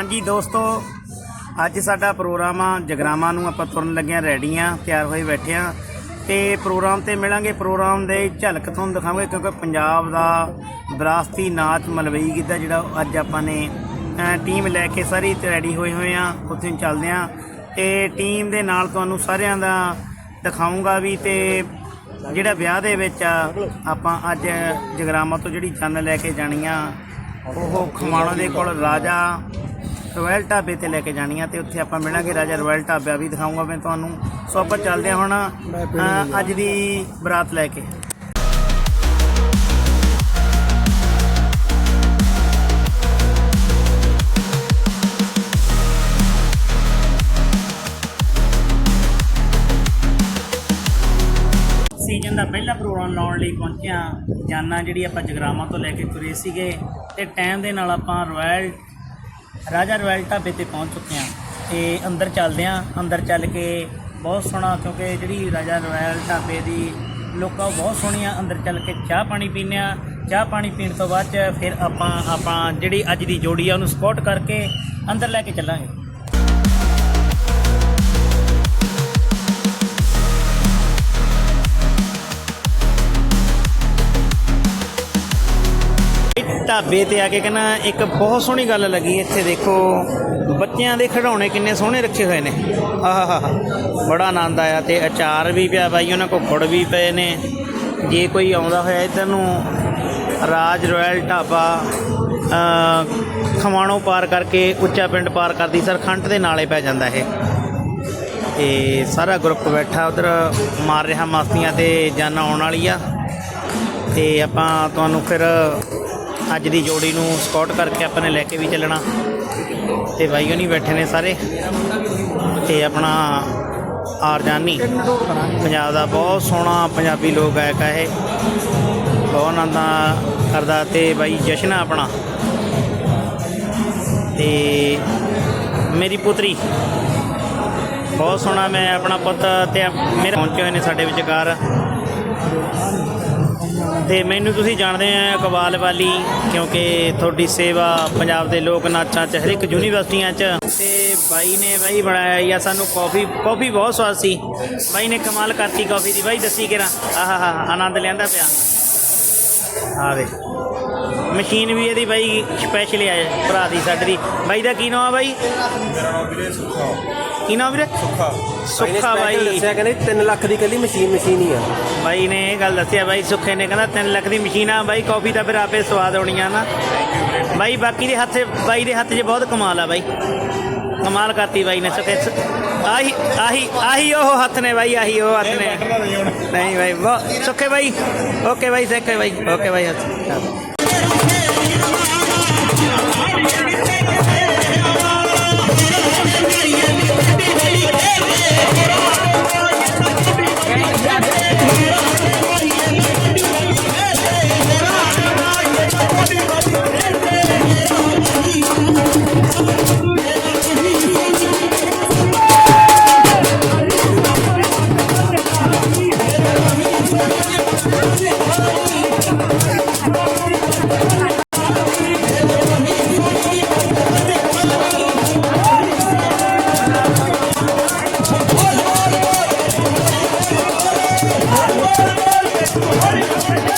ਹਾਂਜੀ ਦੋਸਤੋ ਅੱਜ ਸਾਡਾ ਪ੍ਰੋਗਰਾਮ ਆ ਜਗਰਾਵਾਂ ਨੂੰ ਆਪਾਂ ਤੁਰਨ ਲੱਗੇ ਆ ਰੈਡੀ ਆ ਤਿਆਰ ਹੋਏ ਬੈਠੇ ਆ ਤੇ ਪ੍ਰੋਗਰਾਮ ਤੇ ਮਿਲਾਂਗੇ ਪ੍ਰੋਗਰਾਮ ਦੇ ਝਲਕ ਤੁਹਾਨੂੰ ਦਿਖਾਵਾਂਗੇ ਕਿਉਂਕਿ ਪੰਜਾਬ ਦਾ ਵਿਰਾਸਤੀ ਨਾਚ ਮਲਵਈ ਗਿੱਧਾ ਜਿਹੜਾ ਅੱਜ ਆਪਾਂ ਨੇ ਟੀਮ ਲੈ ਕੇ ਸਾਰੀ ਰੈਡੀ ਹੋਏ ਹੋਏ ਆ ਉੱਥੇ ਚੱਲਦੇ ਆ ਤੇ ਟੀਮ ਦੇ ਨਾਲ ਤੁਹਾਨੂੰ ਸਾਰਿਆਂ ਦਾ ਦਿਖਾਉਂਗਾ ਵੀ ਤੇ ਜਿਹੜਾ ਵਿਆਹ ਦੇ ਵਿੱਚ ਆ, ਆਪਾਂ ਅੱਜ ਜਗਰਾਵਾਂ ਤੋਂ ਜਿਹੜੀ ਚੰਨ ਲੈ ਕੇ ਜਾਣੀ ਆ ਉਹ ਖਮਾਣੋ ਦੇ ਕੋਲ ਰਾਜਾ ਰੋਇਲ ਢਾਬੇ ਤੇ ਲੈ ਕੇ ਜਾਣੀ ਆ ਤੇ ਉੱਥੇ ਆਪਾਂ ਮਿਲਾਂਗੇ। ਰਾਜਾ ਰੋਇਲ ਢਾਬਾ ਵੀ ਦਿਖਾਉਂਗਾ ਮੈਂ ਤੁਹਾਨੂੰ। ਸੋ ਆਪਾਂ ਚੱਲਦੇ ਹਾਂ ਹੁਣ ਅੱਜ ਦੀ ਬਰਾਤ ਲੈ ਕੇ। ਪਹਿਲਾ ਲਾਉਣ ਲਈ ਪਹੁੰਚਿਆ। ਜਾਨਾ ਜਿਹੜੀ ਆਪਾਂ ਜਗਰਾਵਾਂ ਤੋਂ ਲੈ ਕੇ ਤੁਰੇ ਸੀਗੇ ਤੇ ਟਾਈਮ ਦੇ ਨਾਲ ਆਪਾਂ ਰਾਇਲ ਰਾਜਾ ਰਾਇਲ ਢਾਬੇ ਤੇ ਪਹੁੰਚ ਚੁੱਕੇ ਹਾਂ। ਤੇ ਅੰਦਰ ਚੱਲਦੇ ਹਾਂ। ਅੰਦਰ ਚੱਲ ਕੇ ਬਹੁਤ ਸੋਹਣਾ, ਕਿਉਂਕਿ ਜਿਹੜੀ ਰਾਜਾ ਰਾਇਲ ਢਾਬੇ ਦੀ ਲੋਕਾਂ ਉਹ ਬਹੁਤ ਸੋਹਣੀਆਂ ਅੰਦਰ ਚੱਲ ਕੇ ਚਾਹ ਪਾਣੀ ਪੀਂਦੇ ਆ ਚਾਹ ਪਾਣੀ ਪੀਣ ਤੋਂ ਬਾਅਦ ਚ ਫਿਰ ਆਪਾਂ ਆਪਾਂ ਜਿਹੜੀ ਅੱਜ ਦੀ ਜੋੜੀ ਆ, ਉਹਨੂੰ ਸਪੋਰਟ ਕਰਕੇ ਅੰਦਰ ਲੈ ਕੇ ਚੱਲਾਂਗੇ। ਢਾਬੇ ਤੇ ਆ ਕੇ ਕਹਿੰਦਾ ਇੱਕ ਬਹੁਤ ਸੋਹਣੀ ਗੱਲ ਲੱਗੀ ਇੱਥੇ ਦੇਖੋ ਬੱਚਿਆਂ ਦੇ ਖਿਡੌਣੇ ਕਿੰਨੇ ਸੋਹਣੇ ਰੱਖੇ ਹੋਏ ਨੇ। ਆਹਾਹਾ ਬੜਾ ਆਨੰਦ ਆਇਆ ਤੇ ਅਚਾਰ ਵੀ ਪਿਆ ਬਾਈ ਉਹਨਾਂ ਕੋਲ ਗੁੜ ਵੀ ਪਏ ਨੇ। ਜੇ ਕੋਈ ਆਉਂਦਾ ਹੋਇਆ ਇੱਧਰ ਨੂੰ ਰਾਜ ਰਾਇਲ ਢਾਬਾ ਅ, ਖਮਾਣੋ ਪਾਰ ਕਰਕੇ ਉੱਚਾ ਪਿੰਡ ਪਾਰ ਕਰਦੀ ਸਰਖੰਡ ਦੇ ਨਾਲੇ ਪੈ ਜਾਂਦਾ ਇਹ। ਤੇ ਸਾਰਾ ਗਰੁੱਪ ਬੈਠਾ ਉਧਰ ਮਾਰ ਰਿਹਾ ਮਸਤੀਆਂ ਤੇ ਜਾਨ ਆਉਣ ਵਾਲੀ ਆ ਤੇ ਆਪਾਂ ਤੁਹਾਨੂੰ ਫਿਰ ਅੱਜ ਦੀ ਜੋੜੀ ਨੂੰ ਸਕਾਟ ਕਰਕੇ ਆਪਾਂ ਨੇ ਲੈ ਕੇ ਵੀ ਚੱਲਣਾ। ਤੇ ਬਾਈ ਹੋਣੀ ਬੈਠੇ ਨੇ ਸਾਰੇ। ਤੇ ਆਪਣਾ ਆਰਜਾਨੀ ਪੰਜਾਬ ਦਾ ਬਹੁਤ ਸੋਹਣਾ ਪੰਜਾਬੀ ਲੋਕ ਗਾਇਕ ਹੈ ਇਹ। ਬਹੁਤ ਆਨੰਦ ਕਰਦਾ ਤੇ ਬਾਈ ਜਸ਼ਨ ਆਪਣਾ। ਤੇ ਮੇਰੀ ਪੁੱਤਰੀ। ਬਹੁਤ ਸੋਹਣਾ ਮੈਂ ਆਪਣਾ ਪੁੱਤ ਤੇ ਮੇਰੇ ਪਹੁੰਚੇ ਹੋਏ ਨੇ ਸਾਡੇ ਵਿਚਕਾਰ। ਤੇ ਮੈਨੂੰ ਤੁਸੀਂ ਜਾਣਦੇ ਆ ਇਕਬਾਲ ਵਾਲੀ, ਕਿਉਂਕਿ ਤੁਹਾਡੀ ਸੇਵਾ ਪੰਜਾਬ ਦੇ ਲੋਕ ਨਾਚਾਂ ਚ ਹਰ ਇੱਕ ਯੂਨੀਵਰਸਿਟੀਆਂ ਚ। ਤੇ ਬਾਈ ਨੇ ਬਾਈ ਬਣਾਇਆ ਜਾਂ ਸਾਨੂੰ ਕਾਫੀ ਕਾਫੀ ਬਹੁਤ ਸਵਾਦ ਸੀ। ਬਾਈ ਨੇ ਕਮਾਲ ਕਰਤੀ ਕਾਫੀ ਦੀ, ਬਾਈ ਦੱਸੀ ਕਿਰਾ ਆਹਾ ਆਨੰਦ ਲੈਂਦਾ ਪਿਆ। ਆ ਵੇ, ਮਸ਼ੀਨ ਵੀ ਇਹਦੀ ਬਾਈ ਸਪੈਸ਼ਲ ਆ ਭਰਾ ਦੀ, ਸਾਡੇ ਦੀ। ਬਾਈ ਦਾ ਕੀ ਨਾਮ ਆ ਬਾਈ? ਮੇਰਾ ਨਾਮ ਵੀਰੇ ਸੁੱਖਾ ਕੀ ਨਾਮ ਵੀਰੇ? ਸੁੱਖਾ। ਸੁੱਖਾ ਬਾਈ। ਦੱਸਿਆ ਕਹਿੰਦੇ 3 ਲੱਖ ਦੀ ਕੱਲੀ ਮਸ਼ੀਨ ਮਸ਼ੀਨ ਹੀ ਆ। ਬਾਈ ਨੇ ਇਹ ਗੱਲ ਦੱਸਿਆ ਬਾਈ ਸੁੱਖੇ ਨੇ ਕਹਿੰਦਾ 3 ਲੱਖ ਦੀ ਮਸ਼ੀਨ ਆ ਬਾਈ ਕਾਫੀ ਤਾਂ ਫਿਰ ਆਪੇ ਸਵਾਦ ਆਉਣੀ ਆ ਨਾ। ਬਾਈ ਬਾਕੀ ਦੇ ਹੱਥ ਬਾਈ ਦੇ ਹੱਥ 'ਚ ਬਹੁਤ ਕਮਾਲ ਆ ਬਾਈ। ਕਮਾਲ ਕਰਤੀ ਬਾਈ ਨੇ ਸੁੱਖੇ ਆਹੀ ਆਹੀ ਆਹੀ ਉਹ ਹੱਥ ਨੇ ਬਾਈ ਆਹੀ ਉਹ ਹੱਥ ਨੇ। ਨਹੀਂ ਬਾਈ ਬਹੁਤ ਸੁੱਖੇ ਬਾਈ। ਓਕੇ ਬਾਈ ਸੁੱਖੇ ਬਾਈ ਓਕੇ ਬਾਈ ਹੱਥ। Hare Krishna.